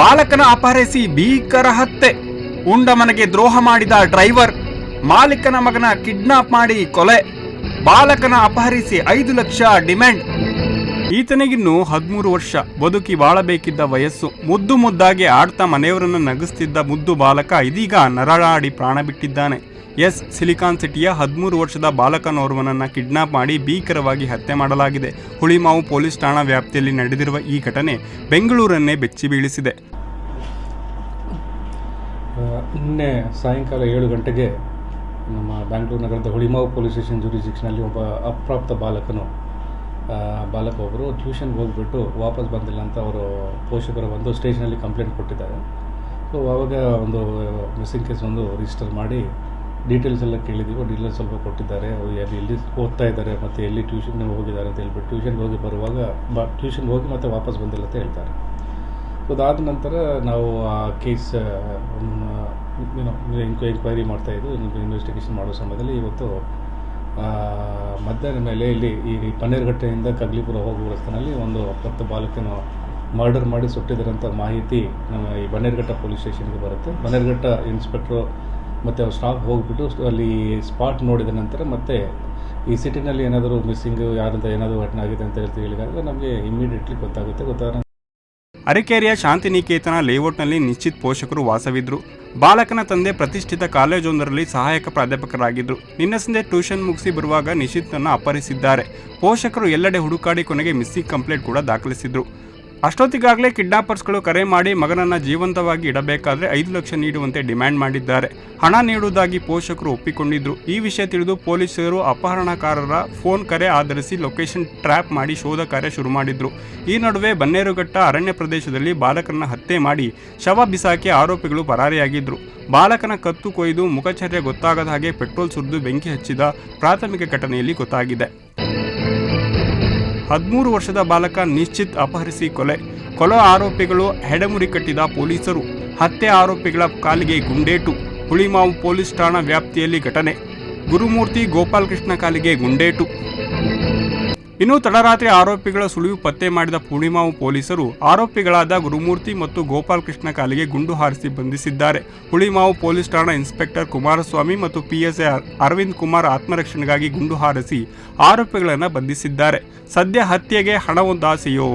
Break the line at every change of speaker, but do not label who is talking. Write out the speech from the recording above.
ಬಾಲಕನ ಅಪಹರಿಸಿ ಭೀಕರ ಹತ್ಯೆ. ಉಂಡ ಮನೆಗೆ ದ್ರೋಹ ಮಾಡಿದ ಡ್ರೈವರ್, ಮಾಲೀಕನ ಮಗನ ಕಿಡ್ನಾಪ್ ಮಾಡಿ ಕೊಲೆ. ಬಾಲಕನ ಅಪಹರಿಸಿ ಐದು ಲಕ್ಷ ಡಿಮ್ಯಾಂಡ್. ಈತನಿಗಿನ್ನು ಹದಿಮೂರು ವರ್ಷ. ಬದುಕಿ ಬಾಳಬೇಕಿದ್ದ ವಯಸ್ಸು. ಮುದ್ದು ಮುದ್ದಾಗಿ ಆಡ್ತಾ ಮನೆಯವರನ್ನು ನಗಿಸ್ತಿದ್ದ ಮುದ್ದು ಬಾಲಕ ಇದೀಗ ನರಳಾಡಿ ಪ್ರಾಣ ಬಿಟ್ಟಿದ್ದಾನೆ. ಎಸ್ ಸಿಲಿಕಾನ್ ಸಿಟಿಯ ಹದಿಮೂರು ವರ್ಷದ ಬಾಲಕನೋರ್ವನನ್ನು ಕಿಡ್ನಾಪ್ ಮಾಡಿ ಭೀಕರವಾಗಿ ಹತ್ಯೆ ಮಾಡಲಾಗಿದೆ. ಹುಳಿಮಾವು ಪೊಲೀಸ್ ಠಾಣಾ ವ್ಯಾಪ್ತಿಯಲ್ಲಿ ನಡೆದಿರುವ ಈ ಘಟನೆ ಬೆಂಗಳೂರನ್ನೇ ಬೆಚ್ಚಿ ಬೀಳಿಸಿದೆ.
ನಿನ್ನೆ ಸಾಯಂಕಾಲ ಏಳು ಗಂಟೆಗೆ ನಮ್ಮ ಬ್ಯಾಂಗ್ಳೂರು ನಗರದ ಹುಳಿಮಾವು ಪೊಲೀಸ್ ಸ್ಟೇಷನ್ ಜುರಿಸಿಕ್ಷನಲ್ಲಿ ಒಬ್ಬ ಅಪ್ರಾಪ್ತ ಬಾಲಕನು ಬಾಲಕ ಒಬ್ಬರು ಟ್ಯೂಷನ್ಗೆ ಹೋಗ್ಬಿಟ್ಟು ವಾಪಸ್ ಬಂದಿಲ್ಲ ಅಂತ ಅವರು ಪೋಷಕರು ಬಂದು ಸ್ಟೇಷನಲ್ಲಿ ಕಂಪ್ಲೇಂಟ್ ಕೊಟ್ಟಿದ್ದಾರೆ. ಸೊ, ಆವಾಗ ಒಂದು ಮಿಸ್ಸಿಂಗ್ ಕೇಸ್ ಒಂದು ರಿಜಿಸ್ಟರ್ ಮಾಡಿ ಡೀಟೇಲ್ಸ್ ಎಲ್ಲ ಕೇಳಿದ್ದೀವಿ ಡೀಟೇಲ್ಸ್ ಸ್ವಲ್ಪ ಕೊಟ್ಟಿದ್ದಾರೆ. ಅವ್ರು ಎಲ್ಲಿ ಎಲ್ಲಿ ಓದ್ತಾ ಇದ್ದಾರೆ ಮತ್ತು ಎಲ್ಲಿ ಟ್ಯೂಷನ್ಗೆ ಹೋಗಿದ್ದಾರೆ ಅಂತ ಹೇಳ್ಬಿಟ್ಟು ಟ್ಯೂಷನ್ಗೆ ಹೋಗಿ ಬರುವಾಗ ಬ ಟ್ಯೂಷನ್ಗೆ ಹೋಗಿ ಮತ್ತೆ ವಾಪಸ್ ಬಂದಿಲ್ಲ ಅಂತ ಹೇಳ್ತಾರೆ. ಅದಾದ ನಂತರ ನಾವು ಆ ಕೇಸ್ ಏನೋ ಎಂಕ್ವೈರಿ ಮಾಡ್ತಾ ಇದ್ದು ಇನ್ವೆಸ್ಟಿಗೇಷನ್ ಮಾಡೋ ಸಮಯದಲ್ಲಿ ಇವತ್ತು ಮಧ್ಯಾಹ್ನ ಮೇಲೆ ಇಲ್ಲಿ ಈ ಪನ್ನೇರುಘಟ್ಟೆಯಿಂದ ಕಗ್ಲಿಪುರ ಹೋಗುವ ರಸ್ತೆಯಲ್ಲಿ ಒಂದು ಹತ್ತು ಬಾಲಕನ ಮರ್ಡರ್ ಮಾಡಿ ಸುಟ್ಟಿದ್ದಾರಂಥ ಮಾಹಿತಿ ನಮ್ಮ ಈ ಬನ್ನೇರುಘಟ್ಟ ಪೊಲೀಸ್ ಸ್ಟೇಷನ್ಗೆ ಬರುತ್ತೆ. ಬನ್ನೇರುಘಟ್ಟ ಇನ್ಸ್ಪೆಕ್ಟ್ರು ಮತ್ತು ಅವ್ರು ಸ್ಟಾಫ್ ಹೋಗಿಬಿಟ್ಟು ಅಲ್ಲಿ ಸ್ಪಾಟ್ ನೋಡಿದ ನಂತರ ಮತ್ತೆ ಈ ಸಿಟಿನಲ್ಲಿ ಏನಾದರೂ ಮಿಸ್ಸಿಂಗ್ ಯಾರಂತ ಏನಾದರೂ ಘಟನೆ ಆಗಿದೆ ಅಂತ ಹೇಳ್ತೀವಿ ಹೇಳಿದಾಗ ನಮಗೆ ಇಮ್ಮಿಡಿಯೇಟ್ಲಿ ಗೊತ್ತಾಗುತ್ತೆ ಗೊತ್ತಾಗ
ಅರಕೇರಿಯ ಶಾಂತಿನಿಕೇತನ ಲೇಔಟ್ನಲ್ಲಿ ನಿಶ್ಚಿತ್ ಪೋಷಕರು ವಾಸವಿದ್ರು. ಬಾಲಕನ ತಂದೆ ಪ್ರತಿಷ್ಠಿತ ಕಾಲೇಜೊಂದರಲ್ಲಿ ಸಹಾಯಕ ಪ್ರಾಧ್ಯಾಪಕರಾಗಿದ್ದರು ನಿನ್ನ ಸಂಜೆ ಟ್ಯೂಷನ್ ಮುಗಿಸಿ ಬರುವಾಗ ನಿಶ್ಚಿತ್ನನ್ನು ಅಪಹರಿಸಿದ್ದಾರೆ. ಪೋಷಕರು ಎಲ್ಲೆಡೆ ಹುಡುಕಾಡಿ ಕೊನೆಗೆ ಮಿಸ್ಸಿಂಗ್ ಕಂಪ್ಲೇಂಟ್ ಕೂಡ ದಾಖಲಿಸಿದ್ರು. ಅಷ್ಟೊತ್ತಿಗಾಗಲೇ ಕಿಡ್ನಾಪರ್ಸ್ಗಳು ಕರೆ ಮಾಡಿ ಮಗನನ್ನು ಜೀವಂತವಾಗಿ ಇಡಬೇಕಾದ್ರೆ ಐದು ಲಕ್ಷ ನೀಡುವಂತೆ ಡಿಮ್ಯಾಂಡ್ ಮಾಡಿದ್ದಾರೆ. ಹಣ ನೀಡುವುದಾಗಿ ಪೋಷಕರು ಒಪ್ಪಿಕೊಂಡಿದ್ರು. ಈ ವಿಷಯ ತಿಳಿದು ಪೊಲೀಸರು ಅಪಹರಣಕಾರರ ಫೋನ್ ಕರೆ ಆಧರಿಸಿ ಲೊಕೇಶನ್ ಟ್ರ್ಯಾಪ್ ಮಾಡಿ ಶೋಧ ಕಾರ್ಯ ಶುರು ಮಾಡಿದ್ರು. ಈ ನಡುವೆ ಬನ್ನೇರುಘಟ್ಟ ಅರಣ್ಯ ಪ್ರದೇಶದಲ್ಲಿ ಬಾಲಕನ ಹತ್ಯೆ ಮಾಡಿ ಶವ ಬಿಸಾಕಿ ಆರೋಪಿಗಳು ಪರಾರಿಯಾಗಿದ್ರು. ಬಾಲಕನ ಕತ್ತು ಕೊಯ್ದು ಮುಖಚರ್ಯ ಗೊತ್ತಾಗದ ಹಾಗೆ ಪೆಟ್ರೋಲ್ ಸುರಿದು ಬೆಂಕಿ ಹಚ್ಚಿದ ಪ್ರಾಥಮಿಕ ಘಟನೆಯಲ್ಲಿ ಗೊತ್ತಾಗಿದೆ. ಹದಿಮೂರು ವರ್ಷದ ಬಾಲಕ ನಿಶ್ಚಿತ್ ಅಪಹರಿಸಿ ಕೊಲೆ. ಕೊಲೆ ಆರೋಪಿಗಳು ಹೆಡಮುರಿ ಕಟ್ಟಿದ ಪೊಲೀಸರು. ಹತ್ಯೆ ಆರೋಪಿಗಳ ಕಾಲಿಗೆ ಗುಂಡೇಟು. ಹುಳಿಮಾವು ಪೊಲೀಸ್ ಠಾಣಾ ವ್ಯಾಪ್ತಿಯಲ್ಲಿ ಘಟನೆ. ಗುರುಮೂರ್ತಿ ಗೋಪಾಲಕೃಷ್ಣ ಕಾಲಿಗೆ ಗುಂಡೇಟು. ಇನ್ನು ತಡರಾತ್ರಿ ಆರೋಪಿಗಳ ಸುಳಿವು ಪತ್ತೆ ಮಾಡಿದ ಪೂರ್ಣಿಮಾವು ಪೊಲೀಸರು ಆರೋಪಿಗಳಾದ ಗುರುಮೂರ್ತಿ ಮತ್ತು ಗೋಪಾಲಕೃಷ್ಣ ಕಾಲಿಗೆ ಗುಂಡು ಹಾರಿಸಿ ಬಂಧಿಸಿದ್ದಾರೆ. ಹುಳಿಮಾವು ಪೊಲೀಸ್ ಠಾಣಾ ಇನ್ಸ್ಪೆಕ್ಟರ್ ಕುಮಾರಸ್ವಾಮಿ ಮತ್ತು ಪಿಎಸ್ಐ ಅರವಿಂದ್ ಕುಮಾರ್ ಆತ್ಮರಕ್ಷಣೆಗಾಗಿ ಗುಂಡು ಹಾರಿಸಿ ಆರೋಪಿಗಳನ್ನು ಬಂಧಿಸಿದ್ದಾರೆ. ಸದ್ಯ ಹತ್ಯೆಗೆ ಹಣವೊಂದಾಸೆಯೋ